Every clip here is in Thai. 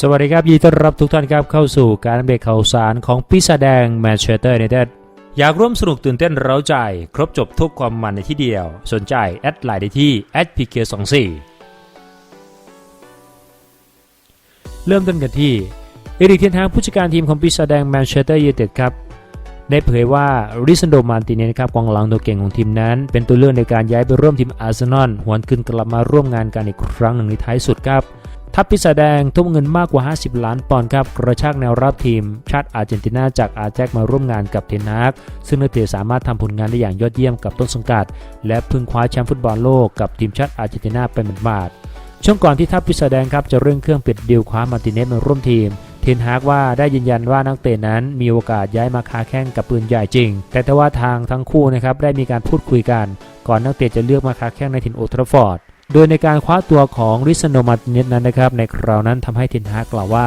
สวัสดีครับ ยินดีต้อนรับทุกท่านครับเข้าสู่การอัปเดตข่าวสารของปีศาแดงแมนเชสเตอร์ยูไนเต็ดอยากร่วมสนุกตื่นเต้นเร้าใจ ครบจบทุกความมันในที่เดียว สนใจ แอดไลน์ได้ที่ @pk24 เริ่มต้นกันที่เอริกเทียนฮากผู้จัดการทีมของปีศาจแดงแมนเชสเตอร์ยูไนเต็ดครับได้เผยว่าริซันโดมาร์ติเนสครับกองหลังตัวเก่งของทีมนั้น เป็นตัวเลือกในการย้ายไปร่วมทีมอาร์เซนอลหวนคืนกลับมาร่วมงานกันอีกครั้งหนึ่งในท้ายสุดครับ ทัพปีศาจแดงทุ่มเงินมากกว่า 50 ล้านปอนด์ครับกระชากแนวรับทีม ชาติอาร์เจนตินาจากอาแจ็คมาร่วมงานกับเทนฮากซึ่งนักเตะสามารถทำผลงานได้อย่างยอดเยี่ยมกับต้นสังกัด และพึงคว้าแชมป์ฟุตบอลโลกกับทีมชาติอาร์เจนตินาไปหมาดๆช่วงก่อนที่ทัพปีศาจแดงครับจะเร่งเครื่องปิดดีลคว้ามาร์ติเนสมาร่วมทีมเทนฮากว่าได้ยืนยันว่านักเตะนั้นมีโอกาสย้ายมาค้าแข่งกับปืนใหญ่จริง แต่ทว่าทางทั้งคู่นะครับได้มีการพูดคุยกัน ก่อนนักเตะจะเลือกมาค้าแข่งในถิ่นโอทราฟอร์ด โดยในการคว้าตัวของริซโนมาติเนสนั้นนะครับ ในคราวนั้นทำให้เทนฮากกล่าวว่า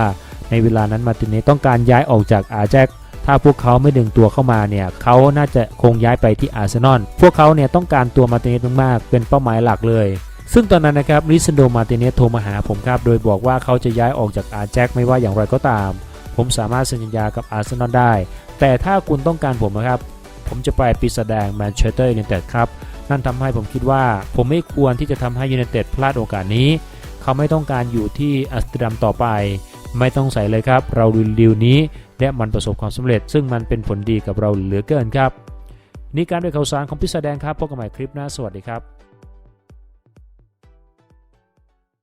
ในเวลานั้นมาติเนสต้องการย้ายออกจากอาแจ็คถ้าพวกเขาไม่ดึงตัวเข้ามาเนี่ยเขาน่าจะคงย้ายไปที่อาร์เซนอลพวกเขาเนี่ยต้องการตัวมาติเนสมากๆ เป็นเป้าหมายหลักเลย ซึ่งตอนนั้นนะครับริซันมาติเนสโทรมาหาผมครับ โดยบอกว่าเขาจะย้ายออกจากอาแจ็คไม่ว่าอย่างไรก็ตาม ผมสามารถเซ็นสัญญากับอาร์เซนอลได้ แต่ถ้าคุณต้องการผมนะครับผมจะไปปีศาจแดงแมนเชสเตอร์ยูไนเต็ดครับ นั่นทำให้ผมคิดว่า ผมไม่ควรที่จะทำให้ยูเนเต็ดพลาดโอกาสนี้ เขาไม่ต้องการอยู่ที่อัสตรดัมต่อไป ไม่ต้องใส่เลยครับ เราดูดีลนี้ และมันประสบความสำเร็จ ซึ่งมันเป็นผลดีกับเราเหลือเกินครับ นี่การด้วยข่าวสารของพิศาจแดงครับพบกันใหม่คลิปหน้าสวัสดีครับ